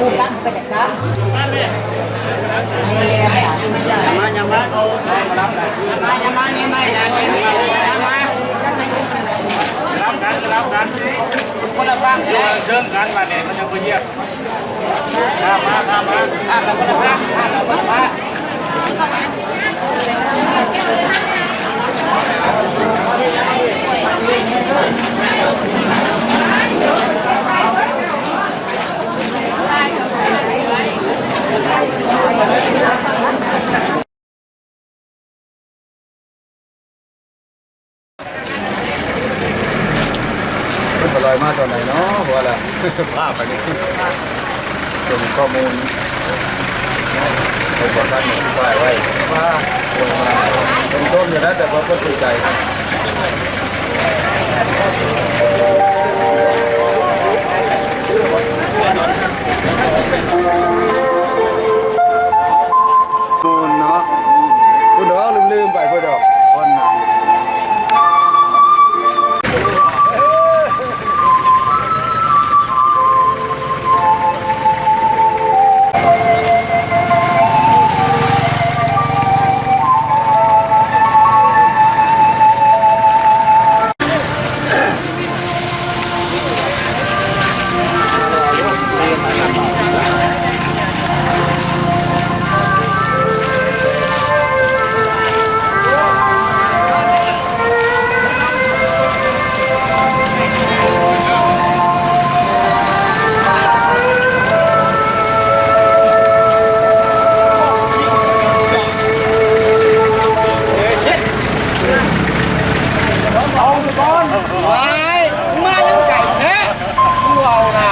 กูกั้งไปจากกั้งเนี่ย มายังมาเอามารับได้ มาอย่ามาเนี่ยไม่นะเนี่ยมา รับกันรับกัน คนละฟัง เดี๋ยวเชิญกันมาเนี่ยมันจะไปเยี่ยมมามามามา อ่ากันคนละฟังอ่ากันคนละฟัง ก็ลอยมาตอนไหนเนาะหัวละภาพไปนี่ส่งข้อมูลให้บอกท่านที่ป้ายไว้ว่าลงมาตรงต้นอยู่แล้วแต่ว่าก็ตื่นใจ มายังไก่แท้กูเอานะ